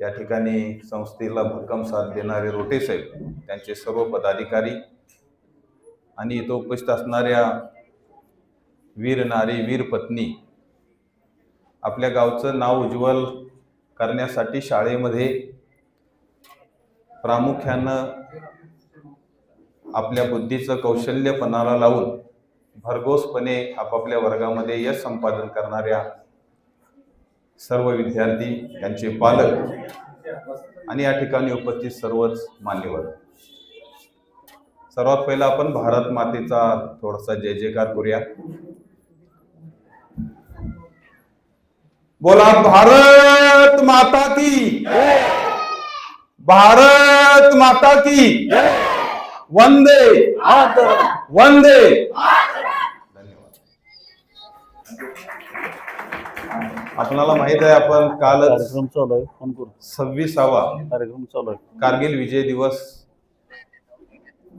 या ठिकाणी संस्थेला भक्कम साथ देणारे रोटे साहेब त्यांचे सर्व पदाधिकारी आणि इथं उपस्थित असणाऱ्या वीर नारी वीर पत्नी आपल्या गावचं नाव उज्ज्वल करण्यासाठी शाळेमध्ये प्रामुख्यानं आपल्या बुद्धीचं कौशल्य पणाला लावून भरघोसपणे आपापल्या वर्गामध्ये यश संपादन करणाऱ्या सर्व विद्यार्थी त्यांचे पालक आणि या ठिकाणी उपस्थित सर्वच मान्यवर. सर्वात पहिला आपण भारत मातेचा थोडासा जय जयकार करूया. बोला भारत माता की. भारत माता की. वंदे. वंदे. धन्यवाद. आपणाला माहीत आहे आपण कालच कार्यक्रम चालू आहे फोन करू सव्वीसावा कार्यक्रम चालू आहे. कारगिल विजय दिवस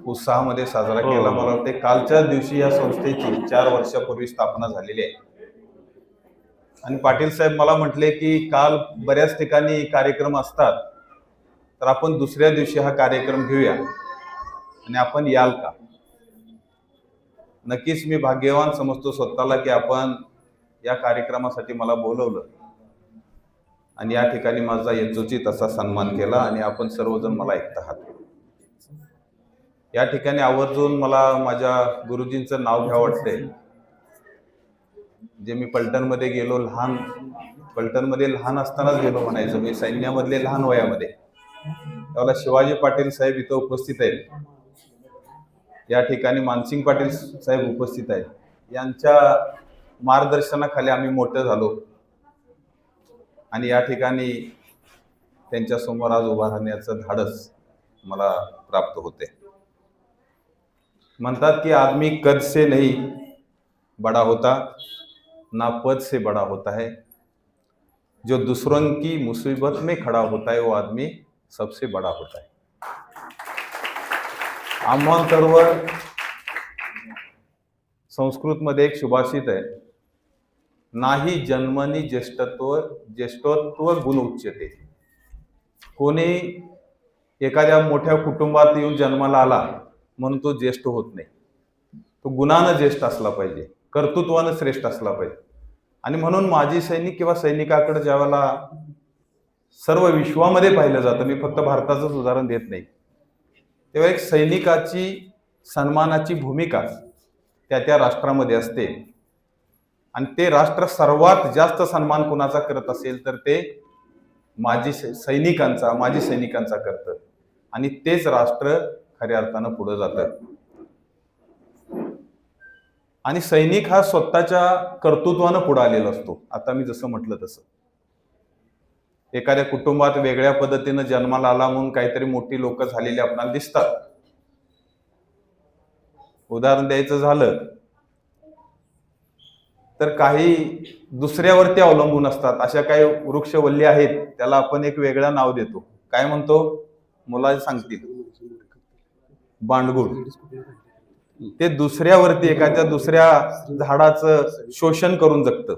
उत्साहामध्ये साजरा हो. केला. मला वाटते कालच्याच दिवशी या संस्थेची चार वर्षापूर्वी स्थापना झालेली आहे. आणि पाटील साहेब मला म्हटले की काल बऱ्याच ठिकाणी कार्यक्रम असतात तर आपण दुसऱ्या दिवशी हा कार्यक्रम घेऊया. आणि आपण याल का? नक्कीच मी भाग्यवान समजतो स्वतःला की आपण या कार्यक्रमासाठी मला बोलवलं. आणि या ठिकाणी माझा यचोचित असा सन्मान केला आणि आपण सर्वजण मला ऐकत आहात या ठिकाणी आवर्जून मला माझ्या गुरुजींचं नाव घ्यावं वाटतंय. जे मी पलटणमध्ये गेलो लहान पलटणमध्ये लहान असतानाच गेलो म्हणायचं मी सैन्यामधले लहान वयामध्ये. त्याला शिवाजी पाटील साहेब इथं उपस्थित आहेत. या ठिकाणी मानसिंग पाटील साहेब उपस्थित आहेत. यांच्या मार्गदर्शनाखाली आम्ही मोठं झालो. आणि या ठिकाणी त्यांच्यासमोर आज उभा राहण्याचं धाडस मला प्राप्त होते. म्हणतात की आदमी कद से नाही बड़ा होता ना पद से बड़ा होता है. जो दूसरों की मुसीबत में खड़ा होता है वो आदमी सबसे बड़ा होता है. आम्हांकडवर संस्कृतमध्ये एक सुभाषित आहे. नाही जन्मनी ज्येष्ठत्व ज्येष्ठत्व गुण उच्चते कोणी एखाद्या मोठ्या कुटुंबात येऊन जन्माला आला म्हणून तो ज्येष्ठ होत नाही. तो गुणानं ज्येष्ठ असला पाहिजे कर्तृत्वानं श्रेष्ठ असला पाहिजे. आणि म्हणून माजी सैनिक किंवा सैनिकाकडे ज्यावेळेला सर्व विश्वामध्ये पाहिलं जातं. मी फक्त भारताचंच उदाहरण देत नाही. तेव्हा एक सैनिकाची सन्मानाची भूमिका त्या त्या राष्ट्रामध्ये असते. आणि ते राष्ट्र सर्वात जास्त सन्मान कुणाचा करत असेल तर ते माजी सैनिकांचा माजी सैनिकांचा करतं. आणि तेच राष्ट्र खऱ्या अर्थानं पुढे जातं. आणि सैनिक हा स्वतःच्या कर्तृत्वानं पुढे आलेला असतो. आता मी जसं म्हटलं तसं. एखाद्या कुटुंबात वेगळ्या पद्धतीनं जन्माला आला म्हणून काहीतरी मोठी लोक झालेली आपल्याला दिसतात. उदाहरण द्यायचं झालं तर काही दुसऱ्यावरती अवलंबून असतात. अशा काही वृक्षवल्ली आहेत त्याला आपण एक वेगळं नाव देतो. काय म्हणतो? मुला सांगतील. बांडगुळ. ते दुसऱ्यावरती एखाद्या दुसऱ्या झाडाचं शोषण करून जगतं.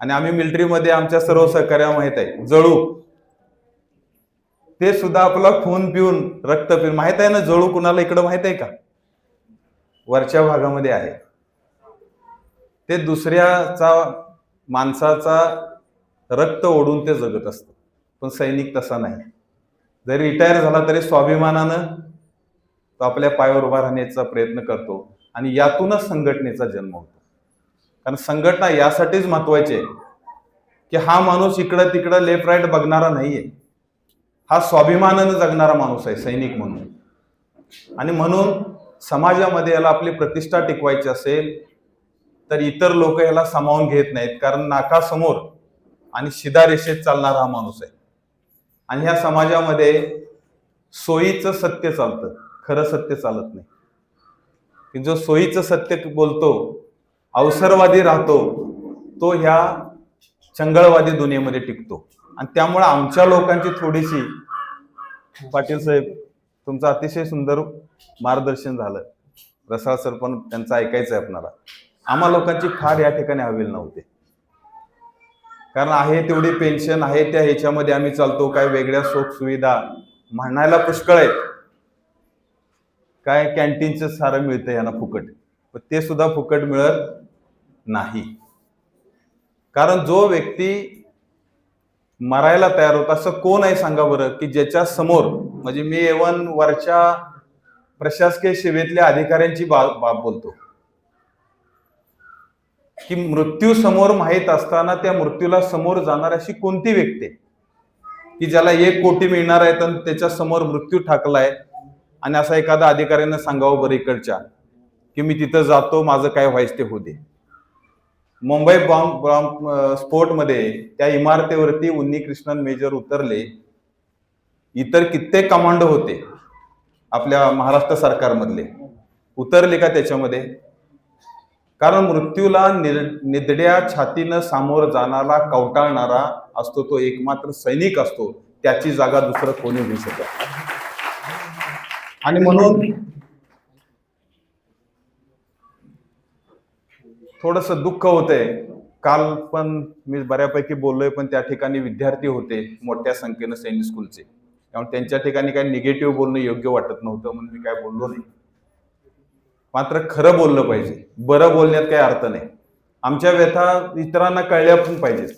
आणि आम्ही मिलिटरीमध्ये आमच्या सर्व सहकार्या माहीत आहे. जळू. ते सुद्धा आपला खून पिऊन रक्त पिऊन. माहीत आहे ना जळू कुणाला इकडं माहीत आहे का? वरच्या भागामध्ये आहे. ते दुसऱ्याचा माणसाचा रक्त ओढून ते जगत असतं. पण सैनिक तसा नाही. जरी रिटायर झाला तरी स्वाभिमानानं तो आपल्या पायावर उभा राहण्याचा प्रयत्न करतो आणि यातूनच संघटनेचा जन्म होतो. कारण संघटना यासाठीच महत्वाची आहे की हा माणूस इकडं तिकडं लेफ्ट राईट बघणारा नाहीये. हा स्वाभिमानानं जगणारा माणूस आहे सैनिक म्हणून. आणि म्हणून समाजामध्ये याला आपली प्रतिष्ठा टिकवायची असेल तर इतर लोक याला सामावून घेत नाहीत कारण नाकासमोर आणि शिदा रेषेत चालणारा हा माणूस आहे. आणि ह्या समाजामध्ये सोयीचं सत्य चालतं खरं सत्य चालत नाही. की जो सोयीचं सत्य बोलतो अवसरवादी राहतो तो ह्या चंगळवादी दुनियेमध्ये टिकतो. आणि त्यामुळे आमच्या लोकांची थोडीशी पाटील साहेब तुमचं अतिशय सुंदर मार्गदर्शन झालं. रसाळ सर पण त्यांचं ऐकायचं आहे आपणाला. आम्हा लोकांची फार या ठिकाणी हवेल नव्हते. कारण आहे तेवढी पेन्शन आहे त्या ह्याच्यामध्ये आम्ही चालतो काय वेगळ्या सुख सुविधा म्हणायला पुष्कळ आहेत. काय कॅन्टीनचं सारं मिळतं यांना फुकट. पण ते सुद्धा फुकट मिळत नाही. कारण जो व्यक्ती मरायला तयार होता असं कोण आहे सांगा बरं की ज्याच्या समोर म्हणजे मी एवन वरच्या प्रशासकीय सेवेतल्या अधिकाऱ्यांची बाब बाब बोलतो. की मृत्यू समोर माहीत असताना त्या मृत्यूला समोर जाणार अशी कोणती व्यक्ती आहे? की ज्याला एक कोटी मिळणार आहे तर त्याच्यासमोर मृत्यू ठाकलाय? आणि असा एखादा अधिकाऱ्यानं सांगावं बरं इकडच्या की मी तिथं जातो माझं काय व्हायचं ते होऊ दे. मुंबई बॉम्ब बॉम्ब स्फोटमध्ये त्या इमारतीवरती उन्नी कृष्णन मेजर उतरले. इतर कित्येक कमांडो होते आपल्या महाराष्ट्र सरकारमधले. उतरले का त्याच्यामध्ये? कारण मृत्यूला निर- निदड्या छातीनं सामोर जाणारा कवटाळणारा असतो तो एकमात्र सैनिक असतो. त्याची जागा दुसरं कोणी घेऊ शकत आणि म्हणून थोडस दुःख होतंय. काल पण मी बऱ्यापैकी बोललोय पण त्या ठिकाणी विद्यार्थी होते मोठ्या संख्येनं सैनिक स्कूलचे त्यामुळे त्यांच्या ठिकाणी काही निगेटिव्ह बोलणं योग्य वाटत नव्हतं म्हणून मी काय बोललो नाही. मात्र खरं बोललं पाहिजे. बरं बोलण्यात काही अर्थ नाही. आमच्या व्यथा इतरांना कळल्या पण पाहिजेत.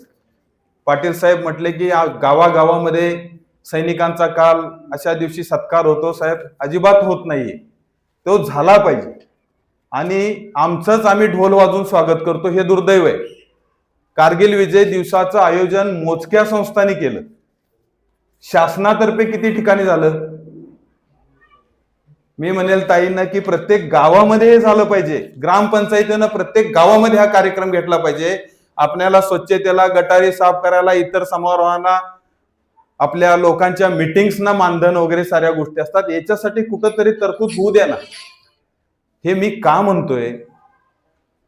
पाटील साहेब म्हटले की गावागावामध्ये सैनिकांचा काल अशा दिवशी सत्कार होतो साहेब. अजिबात होत नाहीये. तो झाला पाहिजे. आणि आमचंच आम्ही ढोल वाजून स्वागत करतो हे दुर्दैव आहे. कारगिल विजय दिवसाचं आयोजन मोजक्या संस्थांनी केलं. शासनातर्फे किती ठिकाणी झालं? मी म्हणेल ताईंना की प्रत्येक गावामध्ये हे झालं पाहिजे. ग्रामपंचायतीनं प्रत्येक गावामध्ये हा कार्यक्रम घेतला पाहिजे. आपल्याला स्वच्छतेला गटारी साफ करायला इतर समारोहांना आपल्या लोकांच्या मिटिंग्सना मानधन वगैरे साऱ्या गोष्टी असतात. याच्यासाठी कुठंतरी तरतूद होऊ द्या ना. हे मी का म्हणतोय?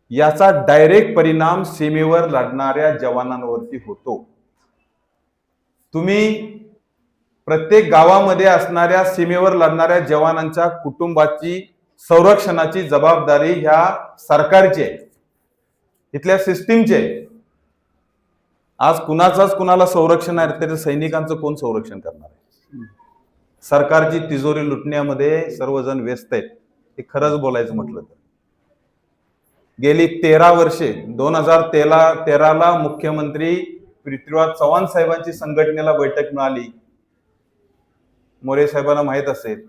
याचा डायरेक्ट परिणाम सीमेवर लढणाऱ्या जवानांवरती होतो. तुम्ही प्रत्येक गावामध्ये असणाऱ्या सीमेवर लढणाऱ्या जवानांच्या कुटुंबाची संरक्षणाची जबाबदारी ह्या सरकारची आहे. इथल्या सिस्टीमची आहे. आज कुणाचाच कुणाला संरक्षण आहे तर सैनिकांचं कोण संरक्षण करणार आहे? सरकारची तिजोरी लुटण्यामध्ये सर्वजण व्यस्त आहेत. हे खरंच बोलायचं म्हटलं तर. गेली तेरा वर्षे दोन हजार तेरा तेराला मुख्यमंत्री पृथ्वीराज चव्हाण साहेबांची संघटनेला बैठक मिळाली. मोरे साहेबांना माहीत असेल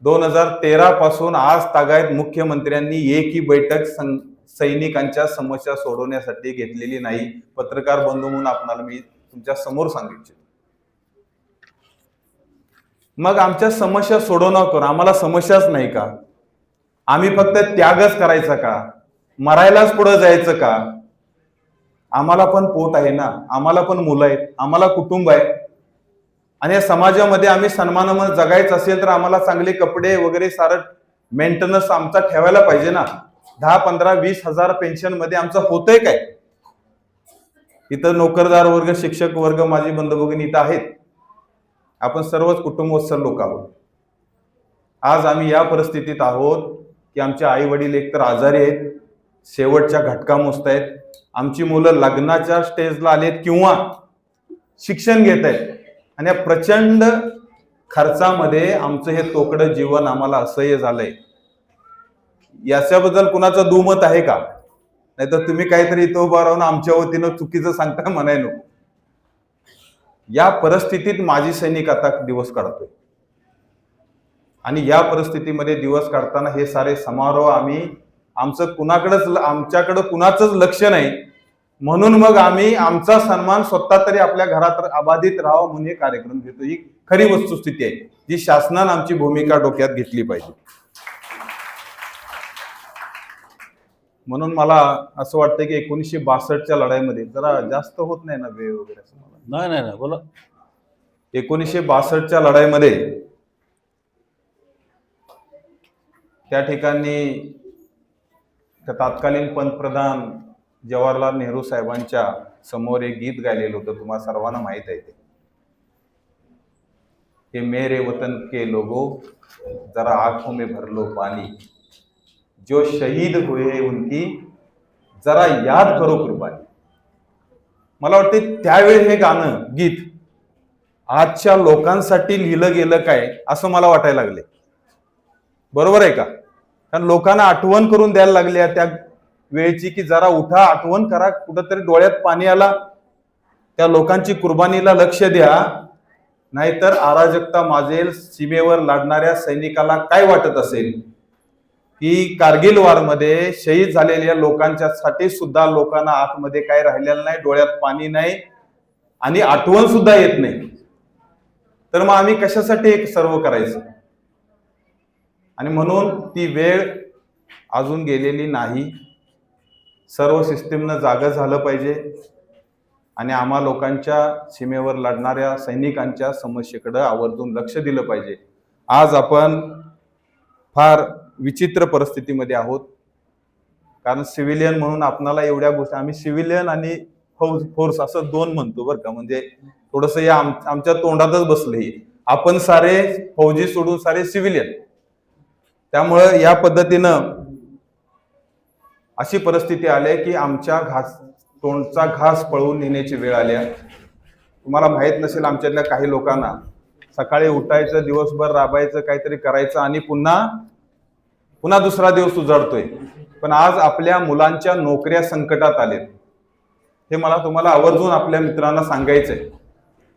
दोन हजार तेरा पासून आज तागायत मुख्यमंत्र्यांनी एकही बैठक सं- सैनिकांच्या समस्या सोडवण्यासाठी घेतलेली नाही. पत्रकार बंधू म्हणून आपणाला मी तुमच्यासमोर सांगितले. मग आमच्या समस्या सोडवणार कोण आम्हाला समस्याच नाही का? आम्ही फक्त त्यागच करायचा का? मरायलाच पुढे जायचं का? आम्हाला पण पोट आहे ना? आम्हाला पण मुलं आहेत आम्हाला कुटुंब आहे. आणि या समाजामध्ये आम्ही सन्मानामध्ये जगायचं असेल तर आम्हाला चांगले कपडे वगैरे सारं मेंटेनन्स आमचा ठेवायला पाहिजे ना. दहा पंधरा वीस हजार पेन्शनमध्ये आमचं होतंय काय? इथं नोकरदार वर्ग शिक्षक वर्ग माझी बंधभगिनी इथं आहेत. आपण सर्वच कुटुंबोत्सव लोक आहोत. आज आम्ही या परिस्थितीत आहोत की आमचे आई वडील एकतर आजारी आहेत शेवटच्या घटका मोजत आहेत आमची मुलं लग्नाच्या स्टेजला आलेत किंवा शिक्षण घेत आहेत आणि या प्रचंड खर्चामध्ये आमचं हे तोकडं जीवन आम्हाला असह्य झालंय. याच्याबद्दल कुणाचं दुमत आहे का? नाहीतर तुम्ही काहीतरी इथं उभा राहून आमच्या वतीनं चुकीचं सांगता म्हणाय नको. या परिस्थितीत माजी सैनिक आता दिवस काढतोय. आणि या परिस्थितीमध्ये दिवस काढताना हे सारे समारोह आम्ही आमचं कुणाकडेच आमच्याकडं कुणाचंच लक्ष नाही. म्हणून मग आम्ही आमचा सन्मान स्वतः तरी आपल्या घरात अबाधित राहावं म्हणून हे कार्यक्रम घेतो. ही खरी वस्तुस्थिती आहे जी शासनानं आमची भूमिका डोक्यात घेतली पाहिजे. म्हणून मला असं वाटतं की एकोणीसशे बासष्टच्या लढाईमध्ये जरा जास्त होत नाही ना वेळ वगैरे असं मला? नाही नाही नाही बोला. एकोणीसशे बासष्टच्या लढाईमध्ये त्या ठिकाणी तत्कालीन पंतप्रधान जवाहरलाल नेहरू साहेबांच्या समोर एक गीत गायलेलं होतं. तुम्हाला सर्वांना माहीत आहे ते. कि मेरे वतन के लोगों जरा आंखों में भर लो पानी. जो शहीद हुए उनकी जरा याद करो कुर्बानी. मला वाटते त्यावेळी हे गाणं गीत आजच्या लोकांसाठी लिहिलं गेलं काय असं मला वाटायला लागले बरोबर आहे का? कारण लोकांना आठवण करून द्यायला लागल्या त्या वेळची की जरा उठा आठवण करा कुठंतरी डोळ्यात पाणी आला. त्या लोकांची कुर्बानीला लक्ष द्या. नाहीतर अराजकता माजेल सीमेवर लढणाऱ्या सैनिकाला काय वाटत असेल? की कारगिल वारमध्ये शहीद झालेल्या लोकांच्या साठी सुद्धा लोकांना आतमध्ये काय राहिलेलं नाही डोळ्यात पाणी नाही आणि आठवण सुद्धा येत नाही. तर मग आम्ही कशासाठी एक सर्व करायचं? आणि म्हणून ती वेळ अजून गेलेली नाही. सर्व सिस्टीमनं जागं झालं पाहिजे आणि आम्हा लोकांच्या सीमेवर लढणाऱ्या सैनिकांच्या समस्येकडं आवर्जून लक्ष दिलं पाहिजे. आज आपण फार विचित्र परिस्थितीमध्ये आहोत. कारण सिव्हिलियन म्हणून आपणाला एवढ्या गोष्टी आम्ही सिव्हिलियन आणि फौज फोर्स असं दोन म्हणतो बरं का. म्हणजे थोडस या आम- आमच्या तोंडातच बसलंही आपण सारे फौजी सोडून सारे सिव्हिलियन. त्यामुळं या पद्धतीनं अशी परिस्थिती आली की आमच्या घास तोंडचा घास पळवून नेण्याची वेळ आल्या तुम्हाला माहीत नसेल आमच्यातल्या काही लोकांना सकाळी उठायचं दिवसभर राबायचं काहीतरी करायचं आणि पुन्हा पुन्हा दुसरा दिवस उजाडतोय. पण आज आपल्या मुलांच्या नोकऱ्या संकटात आलेत. हे मला तुम्हाला आवर्जून आपल्या मित्रांना सांगायचंय.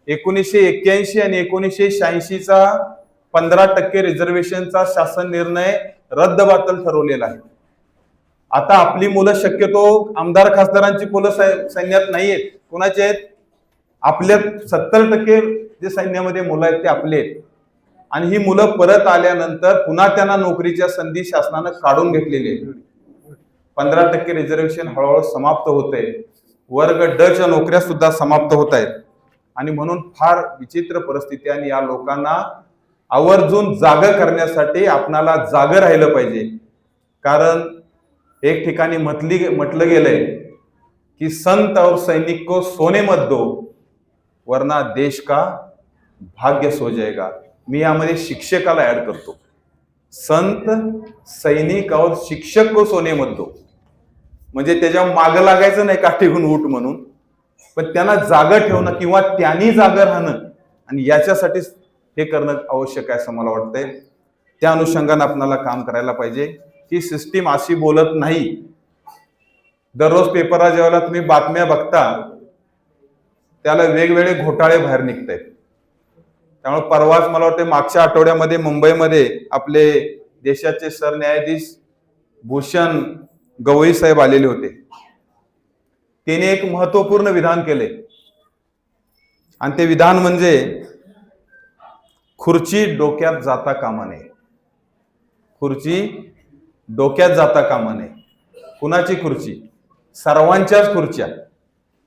एकोणीसशे एक्क्याऐंशी आणि एकोणीसशे शहाऐंशीचा पंधरा टक्के रिझर्वेशनचा शासन निर्णय रद्दबातल ठरवलेला आहे. आता आपली मुलं शक्यतो आमदार खासदारांची मुलं सै- सैन्यात आहेत. कोणाचे आहेत? आपल्या सत्तर टक्के जे सैन्यामध्ये मुलं आहेत ते आपले आहेत. आणि ही मुलं परत आल्यानंतर पुन्हा त्यांना नोकरीच्या संधी शासनानं काढून घेतलेली आहे पंधरा टक्के रिझर्वेशन हळूहळू समाप्त होत आहे वर्ग डच्या नोकऱ्या सुद्धा समाप्त होत आहेत आणि म्हणून फार विचित्र परिस्थिती आणि या लोकांना आवर्जून जाग करण्यासाठी आपणाला जाग राहिलं पाहिजे. कारण एक ठिकाणी म्हटली म्हटलं गेलंय की संत और सैनिक को सोने मत दो वरना देश का भाग्य सो जाएगा. मी यामध्ये शिक्षकाला ऍड करतो. संत सैनिक और शिक्षक को सोने मत दो. म्हणजे त्याच्या मागं लागायचं नाही काठीहून उठ म्हणून पण त्यांना जागा ठेवणं किंवा त्यांनी जागा राहणं आणि याच्यासाठीच हे करणं आवश्यक आहे असं मला वाटतंय. त्या अनुषंगाने आपणाला काम करायला पाहिजे. ही सिस्टीम अशी बोलत नाही. दररोज पेपरला जेव्हा तुम्ही बातम्या बघता त्याला वेगवेगळे घोटाळे बाहेर निघत आहेत त्यामुळे परवाच मला वाटतं मागच्या आठवड्यामध्ये मुंबईमध्ये आपले देशाचे सरन्यायाधीश भूषण गवई साहेब आलेले होते. त्याने एक महत्त्वपूर्ण विधान केले. आणि ते विधान म्हणजे खुर्ची डोक्यात जाता कामा नये. खुर्ची डोक्यात जाता कामा नये. कुणाची खुर्ची? सर्वांच्याच खुर्च्या.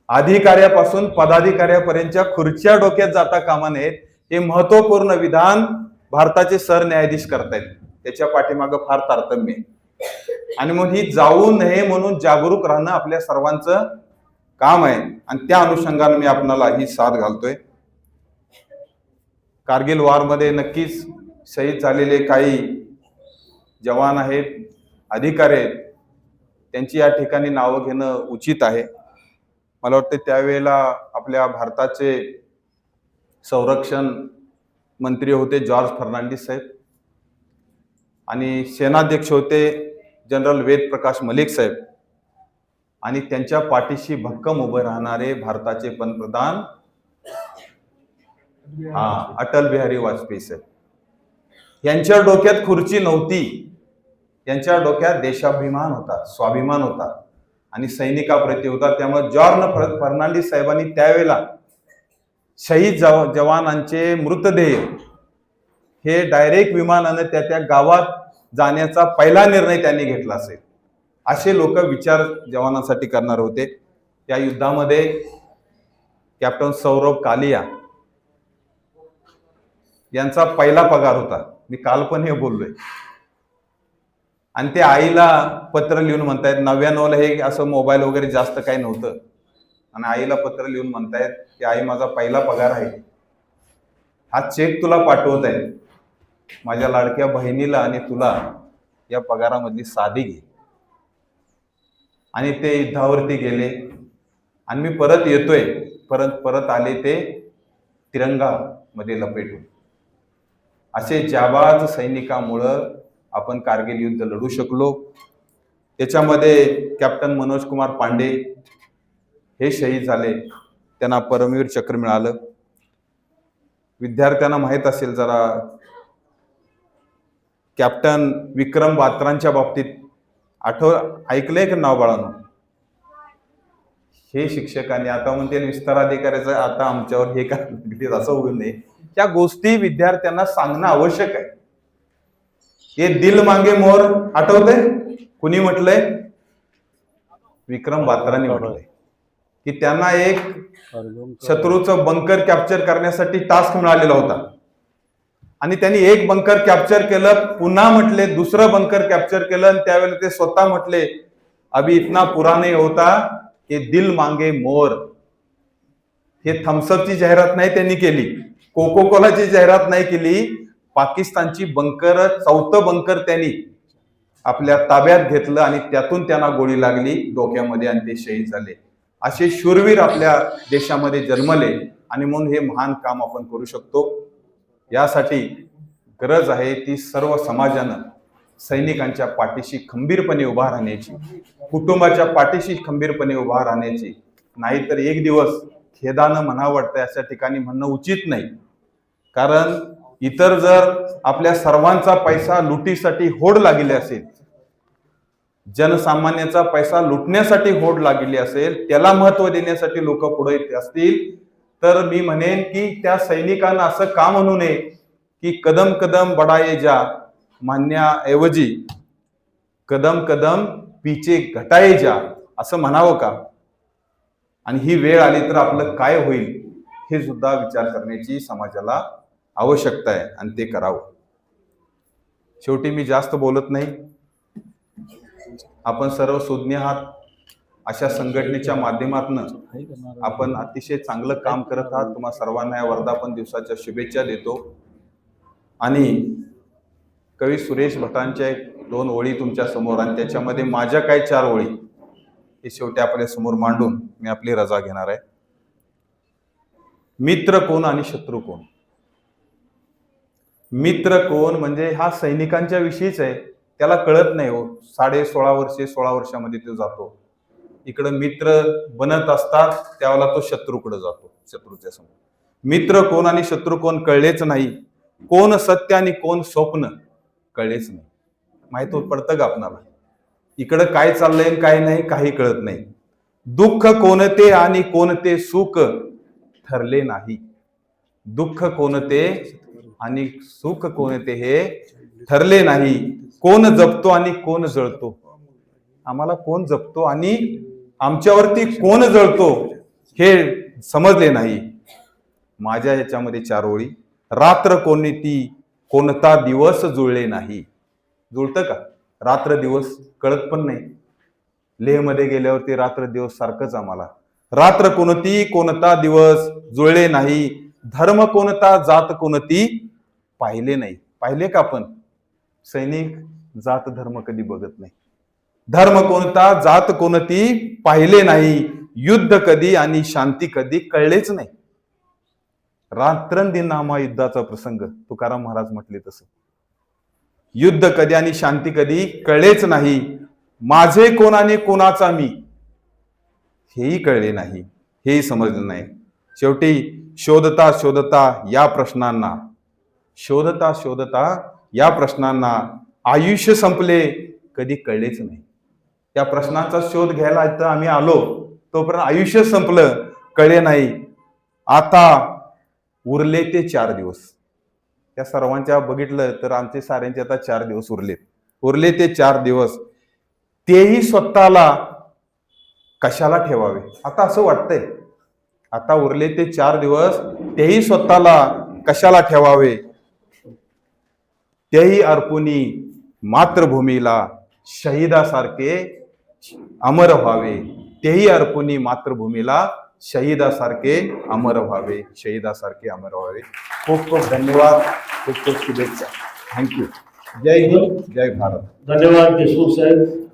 अधिकाऱ्यापासून पदाधिकाऱ्यापर्यंतच्या खुर्च्या डोक्यात जाता कामा नयेत हे महत्त्वपूर्ण विधान भारताचे सरन्यायाधीश करतायत त्याच्या पाठीमागं फार तारतम्य आहे. आणि मग ही जाऊ नये म्हणून जागरूक राहणं आपल्या सर्वांचं काम आहे. आणि त्या अनुषंगाने मी आपणाला ही साथ घालतोय. कारगिल वारमध्ये नक्कीच शहीद झालेले काही जवान आहेत अधिकारी आहेत त्यांची या ठिकाणी नावं घेणं उचित आहे. मला वाटतं त्यावेळेला आपल्या भारताचे संरक्षण मंत्री होते जॉर्ज फर्नांडिस साहेब आणि सेनाध्यक्ष होते जनरल वेद प्रकाश मलिक साहेब आणि त्यांच्या पाठीशी भक्कम उभे राहणारे भारताचे पंतप्रधान हा अटल बिहारी वाजपेयी साहेब. यांच्या डोक्यात खुर्ची नव्हती. यांच्या डोक्यात देशाभिमान होता स्वाभिमान होता. आणि सैनिकाप्रती होता. त्यामुळे जॉर्न फर्नांडिस साहेबांनी त्यावेळेला शहीद जवानांचे मृतदेह हे डायरेक्ट विमानाने त्या त्या गावात जाण्याचा पहिला निर्णय त्यांनी घेतला असेल. असे लोक विचार जवानांसाठी करणार होते. त्या युद्धामध्ये कॅप्टन सौरभ कालिया यांचा पहिला पगार होता. मी काल पण हे बोललोय. आणि ते आईला पत्र लिहून म्हणतायत नव्याण्णवला हे असं मोबाईल वगैरे जास्त काही नव्हतं. आणि आईला पत्र लिहून म्हणतायत की आई माझा पहिला पगार आहे. हा चेक तुला पाठवत आहे. माझ्या लाडक्या बहिणीला आणि तुला या पगारामधली साधी घे. आणि ते युद्धावरती गेले. आणि मी परत येतोय. परत परत आले ते तिरंगा मध्ये लपेटून. असे जाबाज सैनिकामुळं आपण कारगिल युद्ध लढू शकलो. त्याच्यामध्ये कॅप्टन मनोज कुमार पांडे हे शहीद झाले. त्यांना परमवीर चक्र मिळालं. विद्यार्थ्यांना माहीत असेल जरा कॅप्टन विक्रम बात्रांच्या बाबतीत आठव ऐकलंय का नाव बाळानं? हे शिक्षकांनी आता म्हणते विस्ताराधिकाऱ्याचं आता आमच्यावर हे काय असं होऊ नये. त्या गोष्टी विद्यार्थ्यांना सांगणं आवश्यक आहे. हे दिल मांगे मोर आठवते कुणी म्हटलंय? विक्रम बात्रांनी म्हटलंय. की त्यांना एक शत्रूचं बंकर कॅप्चर करण्यासाठी टास्क मिळालेला होता. आणि त्यांनी एक बंकर कॅप्चर केलं पुन्हा म्हटले दुसरं बंकर कॅप्चर केलं आणि त्यावेळेला ते स्वतः म्हटले अभी इतना पुराने होता हे दिल मांगे मोर. हे थम्सअपची जाहिरात नाही त्यांनी केली. कोको कोलाची जाहिरात नाही केली. पाकिस्तानची बंकर चौथं बंकर त्यांनी आपल्या ताब्यात घेतलं आणि त्यातून त्यांना गोळी लागली डोक्यामध्ये आणि ते शहीद झाले. असे शूरवीर आपल्या देशामध्ये जन्मले आणि म्हणून हे महान काम आपण करू शकतो. यासाठी गरज आहे ती सर्व समाजानं सैनिकांच्या पाठीशी खंबीरपणे उभा राहण्याची कुटुंबाच्या पाठीशी खंबीरपणे उभा राहण्याची. नाहीतर एक दिवस खेदानं म्हणावं वाटतं अशा ठिकाणी म्हणणं उचित नाही. कारण इतर जर आपल्या सर्वांचा पैसा लुटीसाठी होड लागले असेल जनसामान्याचा पैसा लुटण्यासाठी होड लागली असेल त्याला महत्त्व देण्यासाठी लोक पुढे येत असतील तर मी म्हणेन की त्या सैनिकांना असं का म्हणू नये की कदम कदम बडाये जा म्हणण्याऐवजी कदम कदम पिचे घटाये जा असं म्हणावं का? आणि ही वेळ आली तर आपलं काय होईल हे सुद्धा विचार करण्याची समाजाला आवश्यकता आहे आणि ते करावं. शेवटी मी जास्त बोलत नाही. आपण सर्व सुज्ञ आहात. अशा संघटनेच्या माध्यमातून आपण अतिशय चांगलं काम करत आहात. तुम्हा सर्वांना या वर्धापन दिवसाच्या शुभेच्छा देतो. आणि कवी सुरेश भटांच्या एक दोन ओळी तुमच्यासमोर आणि त्याच्यामध्ये माझ्या काय चार ओळी हे शेवटी आपल्यासमोर मांडून मी आपली रजा घेणार आहे. मित्र कोण आणि शत्रू कोण? मित्र कोण म्हणजे हा सैनिकांच्या विषयीच आहे. त्याला कळत नाही हो. साडे सोळा वर्षे सोळा वर्षामध्ये तो जातो. इकडं मित्र बनत असतात त्यावेळेला तो शत्रूकडे जातो शत्रूच्या समोर. मित्र कोण आणि शत्रू कोण कळलेच नाही. कोण सत्य आणि कोण स्वप्न कळलेच नाही. माहीत पडतं का आपणाला? इकडं काय चाललंय काय नाही काही कळत नाही. दुःख कोणते आणि कोणते सुख ठरले नाही. दुःख कोणते आणि सुख कोणते हे ठरले नाही. कोण जपतो आणि कोण जळतो? आम्हाला कोण जपतो आणि आमच्यावरती कोण जळतो हे समजले नाही. माझ्या याच्यामध्ये चार ओळी. रात्र कोणती कोणता दिवस जुळले नाही. जुळतं का? रात्र दिवस कळत पण नाही. लेहमध्ये गेल्यावरती रात्र दिवस सारखंच आम्हाला. रात्र कोणती कोणता दिवस जुळले नाही. धर्म कोणता जात कोणती पाहिले नाही. पाहिले का आपण सैनिक जात धर्म कधी बघत नाही. धर्म कोणता? जात कोणती पाहिले नाही. युद्ध कधी आणि शांती कधी कळलेच नाही. रात्रंदिनामा युद्धाचा प्रसंग. तुकाराम महाराज म्हटले तसं. युद्ध कधी आणि शांती कधी कळलेच नाही. माझे कोण आणि कोणाचा मी? हेही कळले नाही. हेही समजलं नाही. शेवटी शोधता शोधता या प्रश्नांना शोधता शोधता या प्रश्नांना आयुष्य संपले कधी कळलेच नाही. त्या प्रश्नांचा शोध घ्यायला इथं आम्ही आलो तोपर्यंत आयुष्य संपलं कळे नाही. आता उरले ते चार दिवस. त्या सर्वांच्या बघितलं तर आमचे साऱ्यांचे आता चार दिवस उरलेत उरले ते चार दिवस. तेही स्वतःला कशाला ठेवावे? आता असं वाटतंय. आता उरले ते चार दिवस तेही स्वतःला कशाला ठेवावे? तेही अर्पुनी मातृभूमीला शहीदासारखे अमर व्हावे. तेही अर्पुनी मातृभूमीला शहीदासारखे अमर व्हावे. शहीदासारखे अमर व्हावे. खूप खूप धन्यवाद. खूप खूप शुभेच्छा. थँक्यू जय हिंद. जय भारत. धन्यवाद देशमुख साहेब.